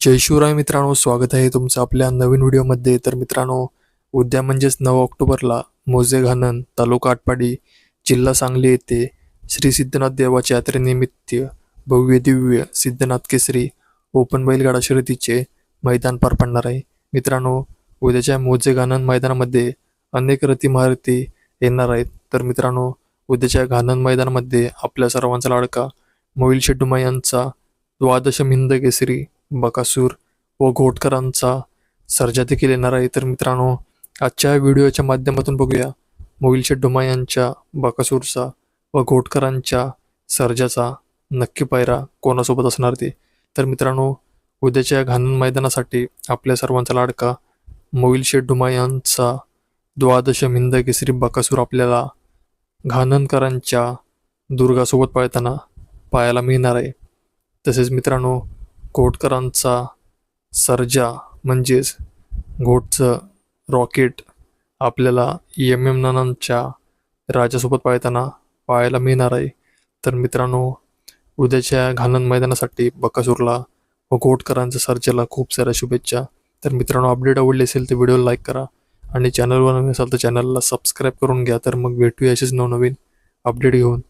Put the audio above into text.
जय शिवराय मित्रांनो स्वागत आहे तुमचं आपल्या नवीन व्हिडिओमध्ये. तर मित्रांनो उद्या म्हणजेच नऊ ऑक्टोबरला मोजे घाणन तालुका आटपाडी जिल्हा सांगली येथे श्री सिद्धनाथ देवाच्या यात्रेनिमित्त भव्य दिव्य सिद्धनाथ केसरी ओपन बैलगाडा शर्यतीचे मैदान पार पडणार आहे. मित्रांनो उद्याच्या मोजे घाणन मैदानामध्ये अनेक रथी महारथी येणार आहेत. तर मित्रांनो उद्याच्या घाणन मैदानामध्ये आपल्या सर्वांचा लाडका मोहिल शेड्डुमा यांचा द्वादशम हिंद केसरी बकासूर व घोटकरांचा सर्जा देखील येणार आहे. तर मित्रांनो आजच्या व्हिडिओच्या माध्यमातून बघूया. मोहिल शेड्डुमा यांच्या बकासूरचा व घोटकरांच्या सर्जाचा नक्की पायरा कोणासोबत असणार ते? तर मित्रांनो उद्याच्या घाणन मैदानासाठी आपल्या सर्वांचा लाडका मोहिल शेड्डुमा यांचा द्वादश मिंद केसरी बकासूर आपल्याला घाणनकरांच्या दुर्गासोबत पाळताना पाहायला मिळणार आहे. तसेच मित्रांनो कोटकरांचा सर्जा म्हणजेच घोटचं रॉकेट आपल्याला एम एम नानांच्या राजासोबत पाळताना पाहायला मिळणार आहे. तर मित्रांनो उद्याच्या घाणन मैदानासाठी बकासूरला व घोटकरांच्या सर्जाला खूप साऱ्या शुभेच्छा. तर मित्रांनो अपडेट आवडली असेल तर व्हिडिओला लाईक करा आणि चॅनलवर नवीन असाल तर चॅनलला सबस्क्राईब करून घ्या. तर मग भेटूया असेच नवनवीन अपडेट घेऊन.